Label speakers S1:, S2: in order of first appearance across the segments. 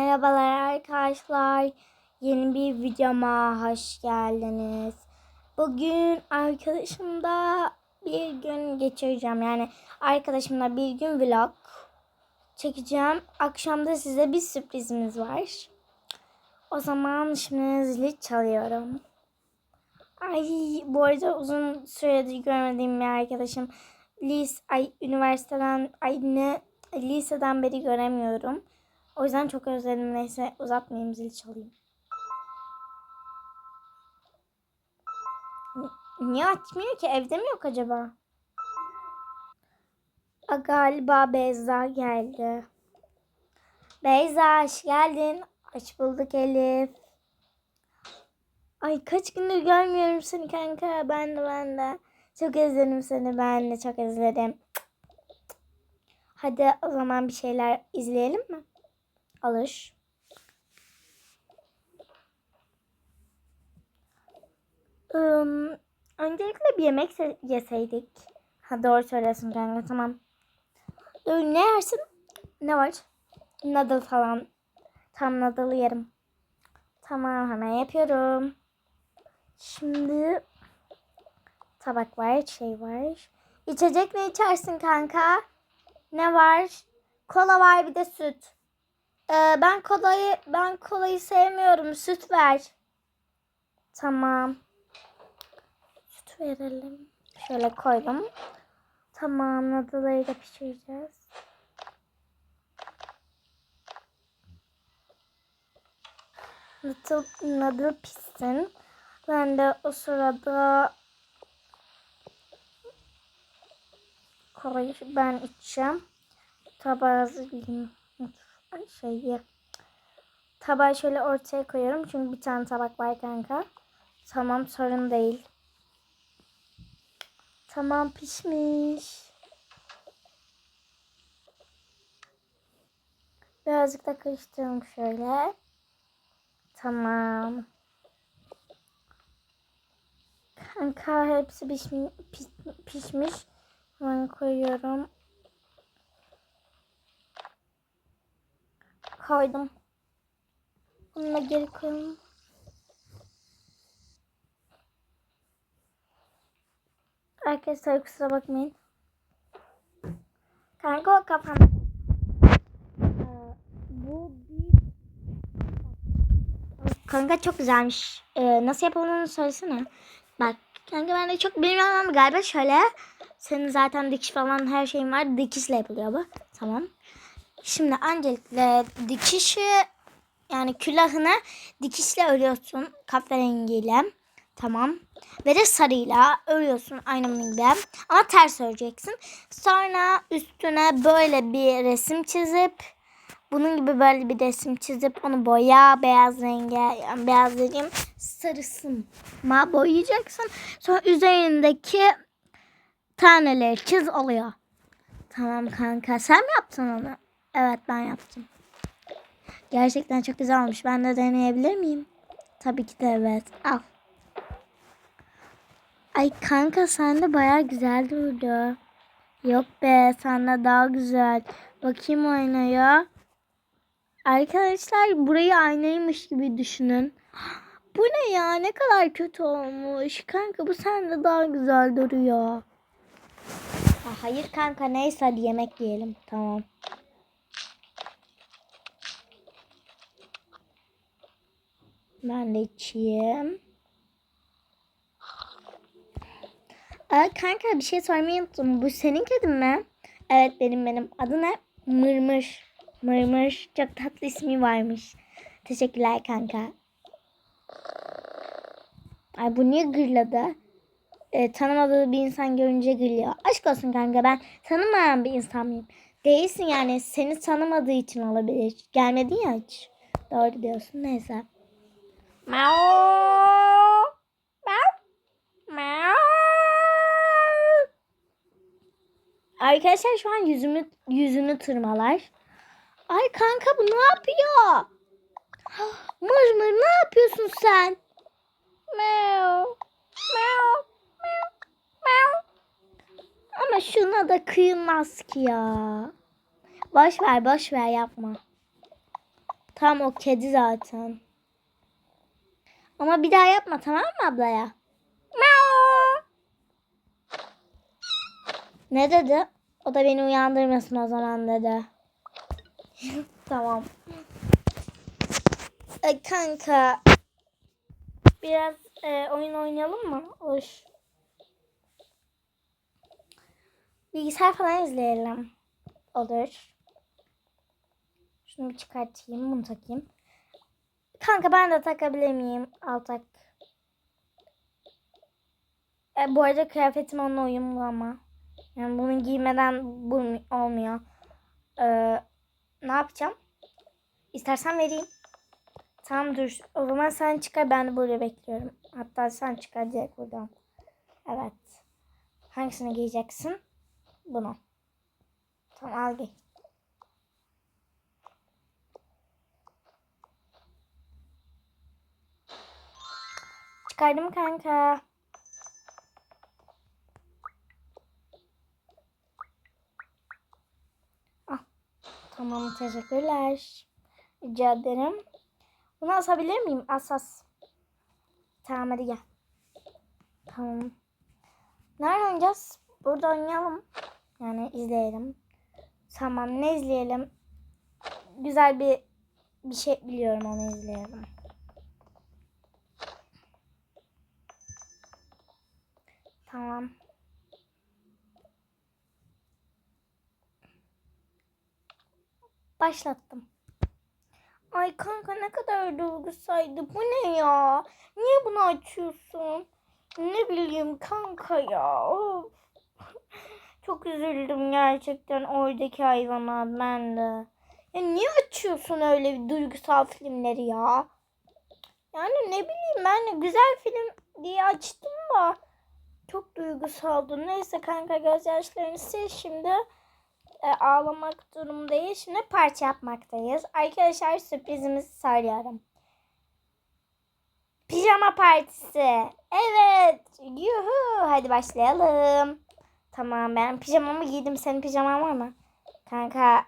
S1: Merhabalar arkadaşlar. Yeni bir videoma hoş geldiniz. Bugün arkadaşımla bir gün geçireceğim. Yani arkadaşımla bir gün vlog çekeceğim. Akşamda size bir sürprizimiz var. O zaman şimdi zili çalıyorum. Ay bu arada uzun süredir görmediğim bir arkadaşım. Lis, ay üniversiteden, ay ne liseden beri göremiyorum. O yüzden çok özledim. Neyse uzatmayayım zil çalayım. Ni- Niye açmıyor ki? Evde mi yok acaba? Aa, galiba Beyza geldi. Beyza hoş geldin. Hoş bulduk Elif. Ay kaç gündür görmüyorum seni kanka. Ben de ben de. Çok özledim seni. Ben de çok özledim. Hadi o zaman bir şeyler izleyelim mi? Alış. Im, öncelikle bir yemek se- yeseydik. Ha doğru söylüyorsun kanka tamam. Dur, ne yersin? Ne var? Noodle falan. Tam noodle yerim. Tamam hemen yapıyorum. Şimdi tabak var, şey var. İçecek ne içersin kanka? Ne var? Kola var bir de süt. Ee, ben kolayı ben kolayı sevmiyorum. Süt ver. Tamam. Süt verelim. Şöyle koydum. Tamam, noodle'ları da pişireceğiz. Noodle, noodle pişsin. Ben de o sırada kolayı ben içeceğim. Tabağı hazırlayayım. Şeyi. Tabağı şöyle ortaya koyuyorum. Çünkü bir tane tabak var kanka. Tamam sorun değil. Tamam pişmiş. Birazcık da karıştırıyorum şöyle. Tamam. Kanka hepsi pişmiş. pişmiş. Hemen koyuyorum. Koydum. Bunu da geri koyalım. Arkadaşlar kusura bakmayın. Kanka o kafam. Bu bir... Kanka çok güzelmiş. Ee, nasıl yapıldığını söylesene. Bak kanka ben de çok bilmiyorum ama galiba şöyle. Senin zaten dikiş falan her şeyin var. Dikişle yapılıyor bu. Tamam. Şimdi öncelikle dikişi yani külahını dikişle örüyorsun kahverengiyle. Tamam. Ve de sarıyla örüyorsun aynı gibi. Ama ters öreceksin. Sonra üstüne böyle bir resim çizip bunun gibi böyle bir resim çizip onu boya beyaz renge yani beyaz dediğim sarısın ma boyayacaksın. Sonra üzerindeki taneleri çiz oluyor. Tamam kanka sen mi yaptın onu? Evet ben yaptım. Gerçekten çok güzel olmuş. Ben de deneyebilir miyim? Tabii ki de evet. Al. Ay kanka sen de baya güzel durdu. Yok be sen de daha güzel. Bakayım aynaya. Arkadaşlar burayı aynaymış gibi düşünün. Bu ne ya ne kadar kötü olmuş. Kanka bu sende daha güzel duruyor. Ha, hayır kanka neyse hadi yemek yiyelim. Tamam. Ben de içeyim. Aa, kanka bir şey sormayı unuttum. Bu senin kedin mi? Evet benim benim. Adı ne? Mırmır. Mırmır. Çok tatlı ismi varmış. Teşekkürler kanka. Ay bu niye gırladı? Ee, tanımadığı bir insan görünce gülüyor. Aşk olsun kanka ben tanımayan bir insan mıyım? Değilsin yani seni tanımadığı için olabilir. Gelmedin ya hiç. Doğru diyorsun neyse. Miau. Miau. Miau. Arkadaşlar şu an yüzümü yüzünü tırmalar. Ay kanka bu ne yapıyor? Mır mır ne yapıyorsun sen? Miau. Miau. Miau. Ama şuna da kıyılmaz ki ya. Boş ver boş ver yapma. Tamam o kedi zaten. Ama bir daha yapma tamam mı ablaya? Miau. Ne dedi? O da beni uyandırmasın o zaman dedi. tamam. E, kanka. Biraz e, oyun oynayalım mı? Hoş. Bilgisayar falan izleyelim. Olur. Şunu bir çıkartayım. Bunu takayım. Kanka ben de takabilir miyim? Al tak. E, bu arada kıyafetim onunla uyumlu ama. Yani bunu giymeden bu olmuyor. E, ne yapacağım? İstersen vereyim. Tamam dur. O zaman sen çıkar ben de böyle bekliyorum. Hatta sen çıkar direkt buradan. Evet. Hangisini giyeceksin? Bunu. Tamam al giy. Çıkardım kanka. Ah, tamam teşekkürler. Rica ederim. Bunu asabilir miyim? As as. Tamam hadi gel. Tamam. Nerede oynayacağız? Burada oynayalım. Yani izleyelim. Tamam ne izleyelim? Güzel bir bir şey biliyorum onu izleyelim. Tamam. Başlattım. Ay kanka ne kadar duygusaydı. Bu ne ya? Niye bunu açıyorsun? Ne bileyim kanka ya. Çok üzüldüm gerçekten oradaki hayvana ben de. Ya niye açıyorsun öyle bir duygusal filmleri ya? Yani ne bileyim ben de güzel film diye açtım da çok duygusaldı. Neyse kanka gözyaşlarını sil şimdi. E, ağlamak durumundayız. Şimdi parça yapmaktayız. Arkadaşlar sürprizimizi söylüyorum. Pijama partisi. Evet. Yuhu. Hadi başlayalım. Tamam ben pijamamı giydim. Senin pijaman var mı? Kanka.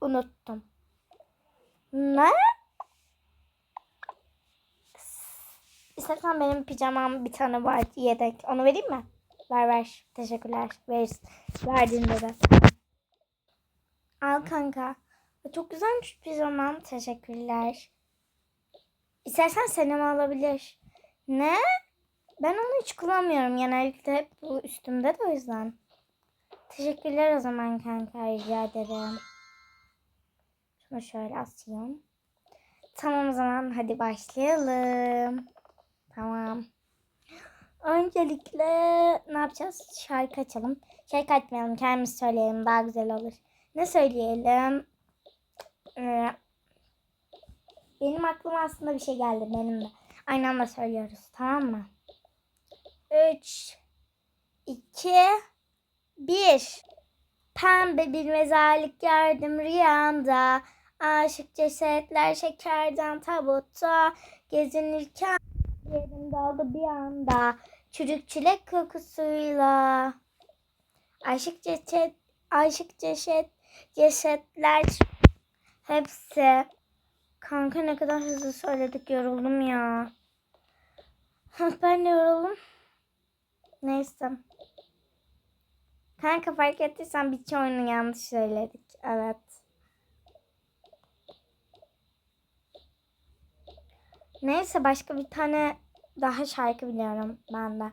S1: Unuttum. Ne? İstersen benim pijamam bir tane var yedek. Onu vereyim mi? Ver ver. Teşekkürler. Ver. Verdiğinde de. Al kanka. Çok güzelmiş pijamam. Teşekkürler. İstersen senem alabilir. Ne? Ben onu hiç kullanmıyorum. Genellikle hep bu üstümde de o yüzden. Teşekkürler o zaman kanka. Rica ederim. Şunu şöyle asayım. Tamam o zaman hadi başlayalım. Tamam. Öncelikle ne yapacağız? Şarkı açalım. Şarkı açmayalım. Kendimiz söyleyelim. Daha güzel olur. Ne söyleyelim? Ee, benim aklıma aslında bir şey geldi. Benim de. Aynı anda söylüyoruz. Tamam mı? 3 2 1 Pembe bir mezarlık gördüm rüyamda. Aşık cesetler şekerden tabutta gezinirken yerim daldı bir anda. Çürük çilek kokusuyla. Aşık ceset, aşık ceset, cesetler hepsi. Kanka ne kadar hızlı söyledik yoruldum ya. Ben de yoruldum. Neyse. Kanka fark ettiysen bir oyunu yanlış söyledik. Evet. Neyse başka bir tane daha şarkı biliyorum ben de.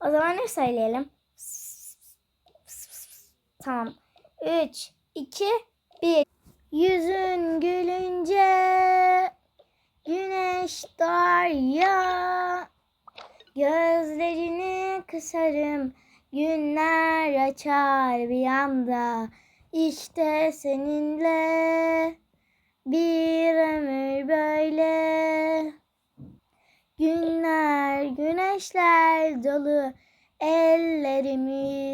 S1: O zaman ne söyleyelim? Tamam. 3, 2, 1. Yüzün gülünce güneş doğar ya. Gözlerini kısarım. Günler açar bir anda. İşte seninle bir ömür böyle. Günler, güneşler dolu ellerimizde.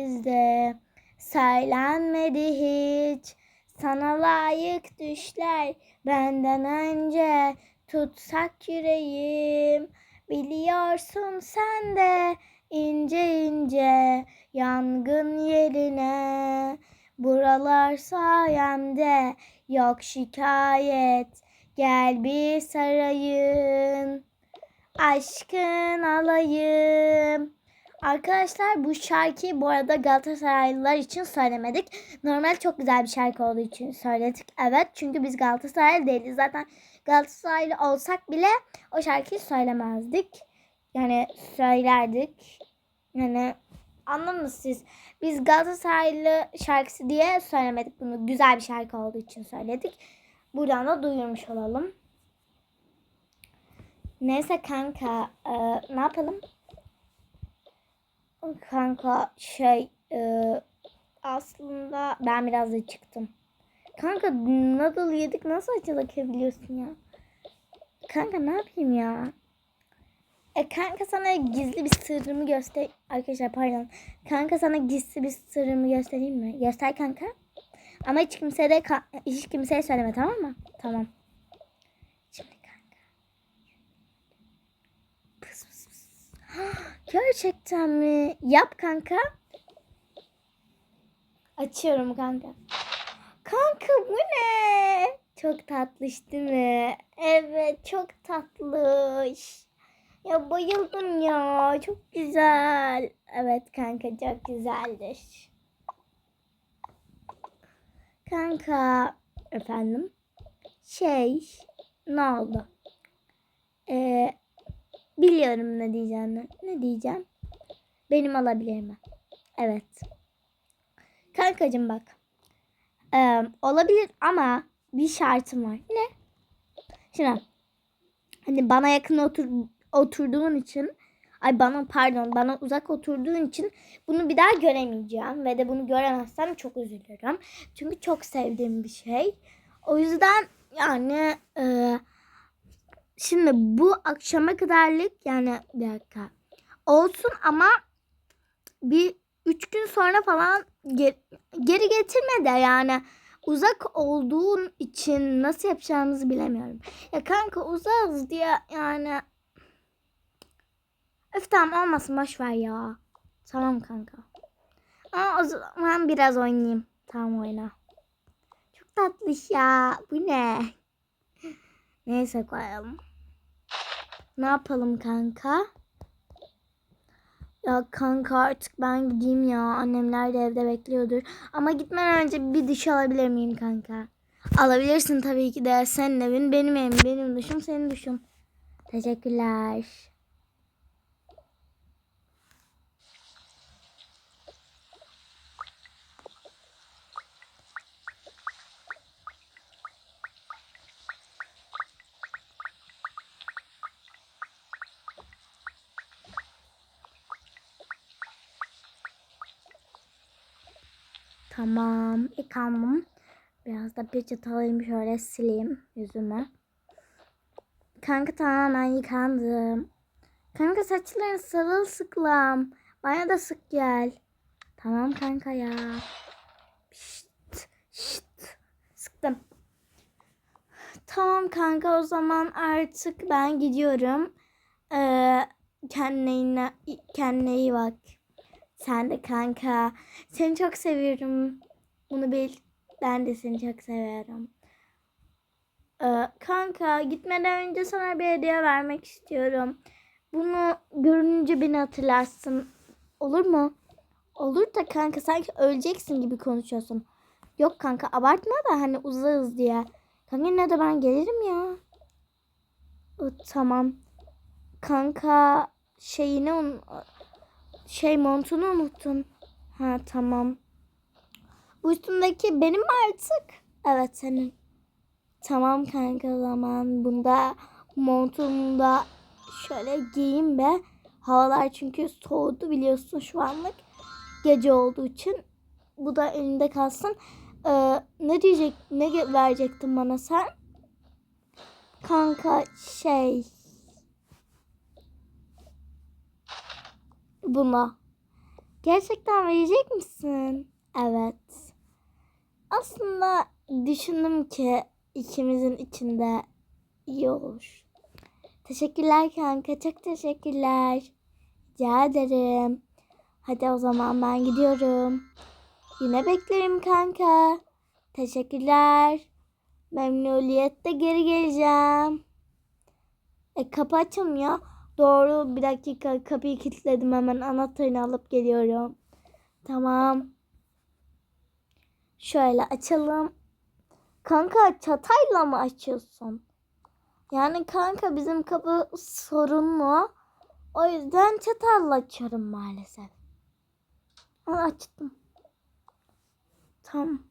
S1: Söylenmedi hiç sana layık düşler benden önce tutsak yüreğim. Biliyorsun sen de ince ince yangın yerine buralar sayemde Yok şikayet. Gel bir sarayın. Aşkın alayım. Arkadaşlar bu şarkıyı bu arada Galatasaraylılar için söylemedik. Normal çok güzel bir şarkı olduğu için söyledik. Evet çünkü biz Galatasaraylı değiliz. Zaten Galatasaraylı olsak bile o şarkıyı söylemezdik. Yani söylerdik. Yani anladınız siz. Biz Galatasaraylı şarkısı diye söylemedik bunu. Güzel bir şarkı olduğu için söyledik. Buradan da duyurmuş olalım. Neyse kanka e, ne yapalım? Kanka şey e, aslında ben biraz da çıktım. Kanka noodle yedik nasıl açılabiliyorsun ya? Kanka ne yapayım ya? E kanka sana gizli bir sırrımı göster... Arkadaşlar pardon. Kanka sana gizli bir sırrımı göstereyim mi? Göster kanka. Ama hiç kimseye de hiç kimseye söyleme tamam mı? Tamam. Şimdi kanka. Pıs pıs pıs. Gerçekten mi? Yap kanka. Açıyorum kanka. Kanka bu ne? Çok tatlış değil mi? Evet çok tatlış. Ya bayıldım ya. Çok güzel. Evet kanka çok güzeldir. Kanka efendim. Şey ne oldu? Ee, biliyorum ne diyeceğini. Ne diyeceğim? Benim alabilir mi? Evet. Kankacığım bak. Ee, olabilir ama bir şartım var. Ne? Şimdi hani bana yakın otur oturduğun için ay bana pardon bana uzak oturduğun için bunu bir daha göremeyeceğim ve de bunu göremezsem çok üzülürüm. Çünkü çok sevdiğim bir şey. O yüzden yani e, şimdi bu akşama kadarlık yani bir dakika olsun ama bir üç gün sonra falan ge- geri getirme de yani uzak olduğun için nasıl yapacağımızı bilemiyorum. Ya kanka uzağız diye yani Öf tamam olmasın boş ver ya. Tamam kanka. Ama o zaman biraz oynayayım. Tamam oyna. Çok tatlış ya. Bu ne? Neyse koyalım. Ne yapalım kanka? Ya kanka artık ben gideyim ya. Annemler de evde bekliyordur. Ama gitmeden önce bir duş alabilir miyim kanka? Alabilirsin tabii ki de. Senin evin benim evim. Benim duşum senin duşun. Teşekkürler. Tamam. Yıkandım. Biraz da peçete alayım şöyle sileyim yüzümü. Kanka tamamen yıkandım. Kanka saçların sırılsıklam. Bana da sık gel. Tamam kanka ya. Şşt, şşt. Sıktım. Tamam kanka o zaman artık ben gidiyorum. Ee, kendine, kendine iyi bak. Sen de kanka. Seni çok seviyorum. Bunu bil. Ben de seni çok seviyorum. Ee, kanka gitmeden önce sana bir hediye vermek istiyorum. Bunu görünce beni hatırlarsın. Olur mu? Olur da kanka sanki öleceksin gibi konuşuyorsun. Yok kanka abartma da hani uzağız diye. Kanka ne de ben gelirim ya. Tamam. Kanka şeyini un şey montunu unuttun. Ha tamam. Bu üstündeki benim mi artık? Evet senin. Tamam kanka zaman bunda montumda şöyle giyeyim be. Havalar çünkü soğudu biliyorsun şu anlık. Gece olduğu için. Bu da elinde kalsın. Ee, ne diyecek, ne verecektin bana sen? Kanka şey. Buna. Gerçekten verecek misin? Evet. Aslında düşündüm ki ikimizin içinde iyi olur. Teşekkürler kanka. Çok teşekkürler. Rica ederim. Hadi o zaman ben gidiyorum. Yine beklerim kanka. Teşekkürler. Memnuniyetle geri geleceğim. E kapı açılmıyor. Doğru bir dakika kapıyı kilitledim hemen anahtarını alıp geliyorum. Tamam. Şöyle açalım. Kanka çatayla mı açıyorsun? Yani kanka bizim kapı sorunlu. O yüzden çatalla açıyorum maalesef. Açtım. Tamam.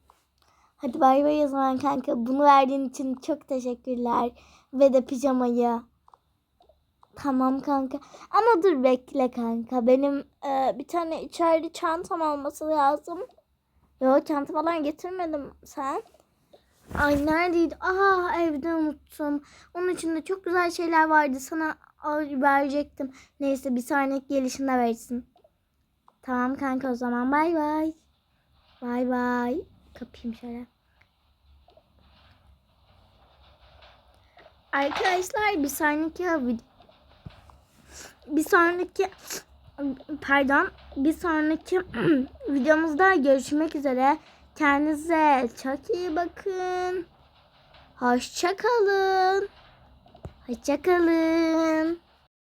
S1: Hadi bay bay o zaman kanka. Bunu verdiğin için çok teşekkürler. Ve de pijamayı. Tamam kanka. Ama dur bekle kanka. Benim e, bir tane içeride çantam olması lazım. Yok çanta falan getirmedim. Sen? Ay neredeydi? Aa evde unuttum. Onun içinde çok güzel şeyler vardı. Sana verecektim. Neyse bir sonraki gelişinde versin. Tamam kanka o zaman bay bay. Bay bay. Kapayım şöyle. Arkadaşlar bir sonraki vid- bir sonraki pardon bir sonraki videomuzda görüşmek üzere. Kendinize çok iyi bakın. Hoşça kalın. Hoşça kalın.